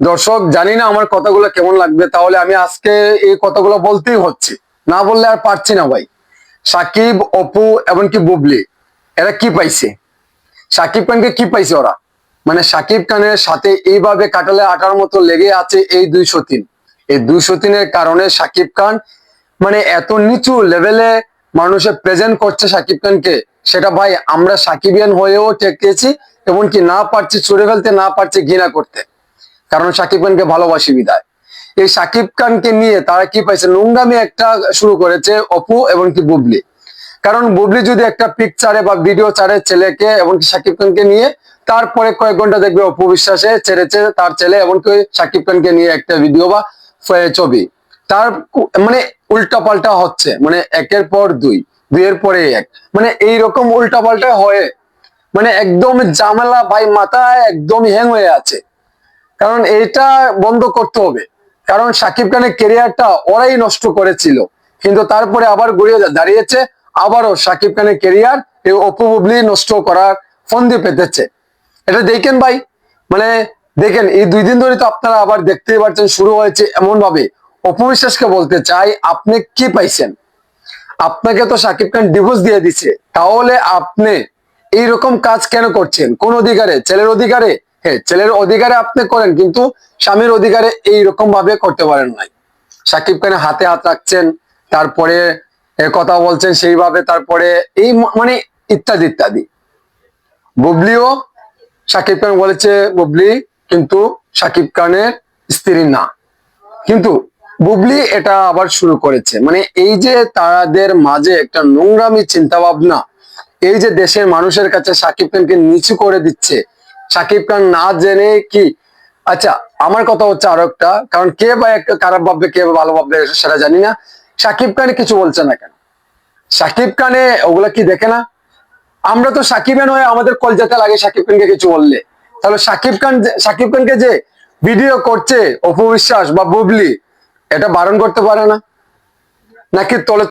দর্শক, জানি না আমার কথাগুলো কেমন লাগবে, তাহলে আমি আজকে এই কথাগুলো বলতেই হচ্ছে। না বললে আর পারছি না ভাই। সাকিব, অপু, এমনকি বুবলি, এরা কি পাইছে? সাকিব খানকে কি পাইছে ওরা? মানে সাকিব খানের সাথে এইভাবে কাটালে আটার মতো লেগে আছে এই দুইশো তিন। এই দুইশো তিনের কারণে সাকিব খান মানে এত নিচু লেভেলে মানুষের প্রেজেন্ট করছে সাকিব খানকে, সেটা ভাই আমরা সাকিবিয়ান হয়েও টেকেছি এমনকি না পারছি ছুড়ে ফেলতে, না পারছি ঘৃণা করতে। কারণ সাকিব খানকে ভালোবাসি বিদায়। এই সাকিব খানকে নিয়ে তারা কি পাইছে? নোংরামি একটা শুরু করেছে অপু এবং কি বুবলি। কারণ বুবলি যদি একটা পিকচারে বা ভিডিও চারে ছেলেকে এমনকি সাকিব খানকে নিয়ে, তারপরে কয়েক ঘণ্টা দেখবে অপু বিশ্বাসে ছেড়েছে তার ছেলে এমনকি সাকিব খানকে নিয়ে একটা ভিডিও বা ছবি। তার মানে উল্টা পাল্টা হচ্ছে। মানে একের পর দুই, দুইয়ের পরে এক। মানে এইরকম উল্টা পাল্টা হয়ে মানে একদম জামেলা ভাই মাথায় একদম হ্যাং হয়ে আছে। কারণ এটা বন্ধ করতে হবে। কারণ সাকিব খানের কেরিয়ারটা ওরাই নষ্ট করেছিল। কিন্তু তারপরে আবার ঘুরিয়ে দাঁড়িয়েছে, আবারও সাকিব খানের কেরিয়ার এই অপু বুবলি নষ্ট করার ফন্দি পেতেছে। এটা দেখেন ভাই মানে দেখেন, এই দুই দিন ধরে তো আপনারা আবার দেখতেই পাচ্ছেন, শুরু হয়েছে এমন ভাবে অপু বিশ্বাসকে বলতে চাই, আপনি কি পাইছেন? আপনাকে তো সাকিব খান ডিভোর্স দিয়ে দিছে। তাহলে আপনি এইরকম কাজ কেন করছেন? কোন অধিকারে? ছেলের অধিকারে? হ্যাঁ ছেলের অধিকারে আপনি করেন, কিন্তু স্বামীর অধিকারে এইরকম ভাবে করতে পারেন নাই। সাকিব খানের হাতে হাত রাখছেন, তারপরে কথা বলছেন সেইভাবে, তারপরে এই মানে ইত্যাদি ইত্যাদি। বুবলিও সাকিব খান বলেছে, বুবলি, কিন্তু সাকিব খানের স্ত্রী না। কিন্তু বুবলি এটা আবার শুরু করেছে। মানে এই যে তাদের মাঝে একটা নোংরামি চিন্তা ভাবনা এই যে দেশের মানুষের কাছে সাকিব খানকে নিচু করে দিচ্ছে সাকিব খান না জেনে কি? আচ্ছা আমার কথা হচ্ছে আরও একটা, কারণ কে বা খারাপ ভাববে, কে ভালো ভাববে সেটা জানি না। সাকিব খান কিছু বলছে না কেন? সাকিব খানে ওগুলা কি দেখে না? আমরা তো সাকিবেন হয়ে আমাদের কলজাতে লাগে সাকিব খানকে কিছু বললে। তাহলে সাকিব খান সাকিব খানকে যে ভিডিও করছে অপু বিশ্বাস বা বুবলি, এটা বারণ করতে পারে না? নাকি তলে